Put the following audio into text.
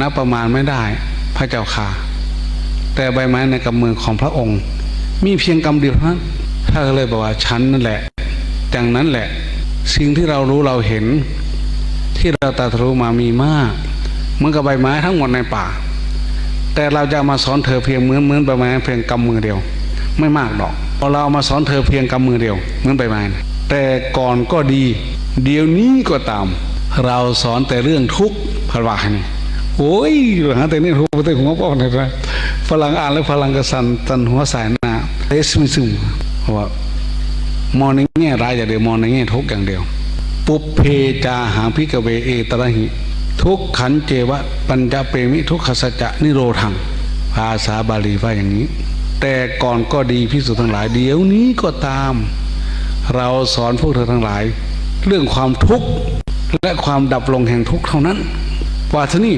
นับประมาณไม่ได้พระเจ้าค่ะ แต่ใบไม้ในกำมือของพระองค์ มีเพียงกำเดียวเท่านั้นท่านก็เลยบอกว่าฉันนั่นแหละดังนั้นแหละ สิ่งที่เรารู้เราเห็น ที่เราตรัดรู้มามีมากเหมือนกับใบไม้ทั้งหมดในป่า แต่เราจะมาสอนเธอเพียงเหมือนเหมือนใบไม้เพียงกำมือเดียว ไม่มากดอกพอเราเอามาสอนเธอเพียงกำมือเดียวเหมือนใบไม้แต่ก่อนก็ดี เดี๋ยวนี้ก็ตาม เราสอนแต่เรื่องทุกข์พระว่านี่ โอ้ยหาแต่นี่ทุกข์แต่หัวป้อนเลยนะฝรั่งอ่านแล้วฝรั่งกระสันตันหัวสายหน้าเอสมิซึมว่ามองในแง่ร้ายอย่างเดียวมองในแง่ทุกอย่างเดียว ปุเพจาหาพิกเวเอตระหิ ทุกขันเจวะปัญจเปมิทุกขสัจจะนิโรธัง ภาษาบาลีว่าอย่างนี้ แต่ก่อนก็ดีพิสุทั้งหลายเดี๋ยวนี้ก็ตาม เราสอนพวกเธอทั้งหลาย เรื่องความทุกข์และความดับลงแห่งทุกข์เท่านั้นว่าทนี่